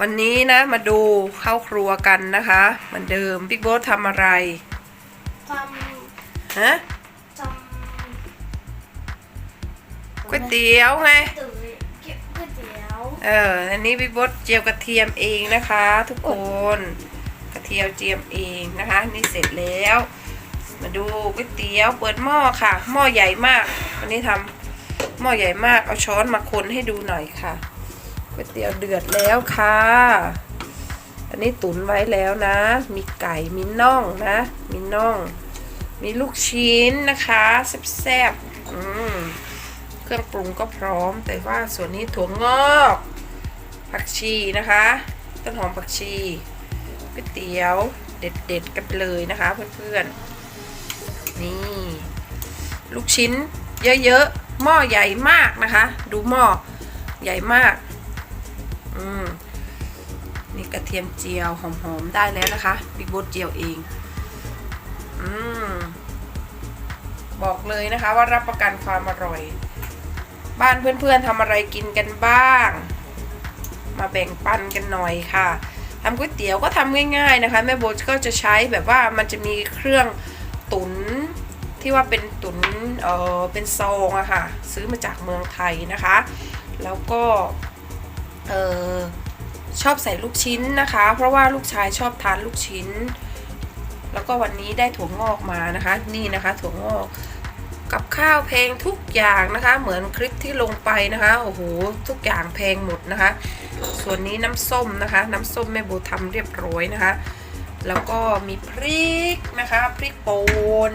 วันนี้นะมาดูเข้าครัวกันนะคะเหมือนเดิมบิ๊กโบ๊ททำอะไรทฮะำทำก๋วยเตี๋ยวไงตุ๋ยก๋วยเตี๋ยวเอออันนี้บิ๊กโบ๊ทเจียวกระเทียมเองนะคะ ทุกคนกระเทียมเจียมเองนะคะ นี่เสร็จแล้ว มาดูก๋วยเตี๋ยวเปิดหม้อค่ะ หม้อใหญ่มาก วันนี้ทำหม้อใหญ่มากเอาช้อนมาคนให้ดูหน่อยค่ะ ก๋วยเตี๋ยวเดือดแล้วค่ะ อันนี้ตุ๋นไว้แล้วนะ มีไก่มีน่องนะ มีน่อง มีลูกชิ้นนะคะแซ่บๆเครื่องปรุงก็พร้อม แต่ว่าส่วนนี้ถั่วงอก ผักชีนะคะ ต้นหอมผักชีก๋วยเตี๋ยวเด็ดๆกันเลยนะคะเพื่อนๆ นี่ ลูกชิ้นเยอะๆ หม้อใหญ่มากนะคะ ดูหม้อใหญ่มาก อืมนี่กระเทียมเจียวหอมๆได้แล้วนะคะบิ๊กบดเจียวเองอืมบอกเลยนะคะว่ารับประกันความอร่อย บ้านเพื่อนๆทำอะไรกินกันบ้าง มาแบ่งปันกันหน่อยค่ะทำก๋วยเตี๋ยวก็ทำง่าย ๆนะคะแม่โบก็จะใช้แบบว่ามันจะมีเครื่องตุนที่ว่าเป็นตุนเออเป็นซองอะค่ะ ซื้อมาจากเมืองไทยนะคะ แล้วก็ ออชอบใส่ลูกชิ้นนะคะ เพราะว่าลูกชายชอบทานลูกชิ้น แล้วก็วันนี้ได้ถั่วงอกมานะคะ นี่นะคะ ถั่วงอก กับข้าวแพงทุกอย่างนะคะ เหมือนคลิปที่ลงไปนะคะโอ้โหทุกอย่างแพงหมดนะคะ ส่วนนี้น้ำส้มนะคะ น้ำส้มแม่โบทำเรียบร้อยนะคะ แล้วก็มีพริกนะคะพริกป่น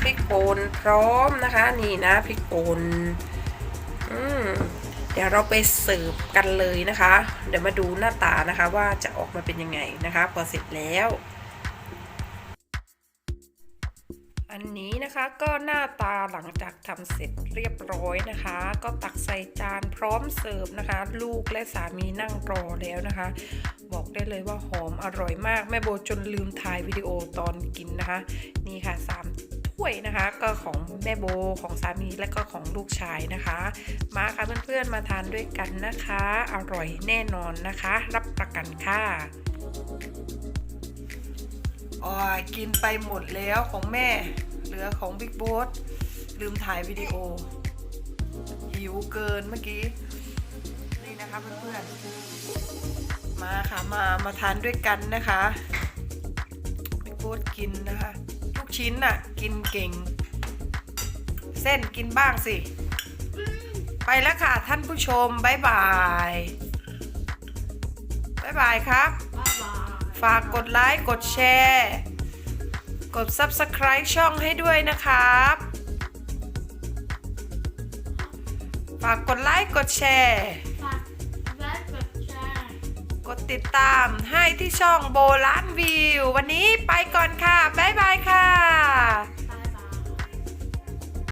พริกป่นพร้อมนะคะ นี่นะพริกป่นอืม เดี๋ยวเราไปเสิร์ฟกันเลยนะคะ เดี๋ยวมาดูหน้าตานะคะว่าจะออกมาเป็นยังไงนะคะ พอเสร็จแล้ว อันนี้นะคะก็หน้าตาหลังจากทำเสร็จเรียบร้อยนะคะ ก็ตักใส่จานพร้อมเสิร์ฟนะคะ ลูกและสามีนั่งรอแล้วนะคะ บอกได้เลยว่าหอมอร่อยมาก แม่โบจนลืมถ่ายวิดีโอตอนกินนะคะ นี่ค่ะสาม วยนะคะ ก็ของแม่โบของสามีและก็ของลูกชายนะคะ มาค่ะเพื่อนๆมาทานด้วยกันนะคะ อร่อยแน่นอนนะคะ รับประกันค่ะอ๋อกินไปหมดแล้วของแม่ เหลือของบิ๊กโบ๊ทลืมถ่ายวิดีโอ หิวเกินเมื่อกี้ นี่นะคะเพื่อนๆ มาค่ะมามาทานด้วยกันนะคะบิ๊กโบ๊ทกินนะคะ ชิ้นน่ะ กินเก่ง เส้นกินบ้างสิ ไปแล้วค่ะท่านผู้ชมบ๊ายบายบ๊ายบายครับบ๊ายบายฝากกดไลค์ กดแชร์ กด Subscribe ช่องให้ด้วยนะครับ ฝากกดไลค์ กดแชร์ กดติดตามให้ที่ช่องโบล้านวิว วันนี้ไปก่อนค่ะ บ๊ายบายค่ะ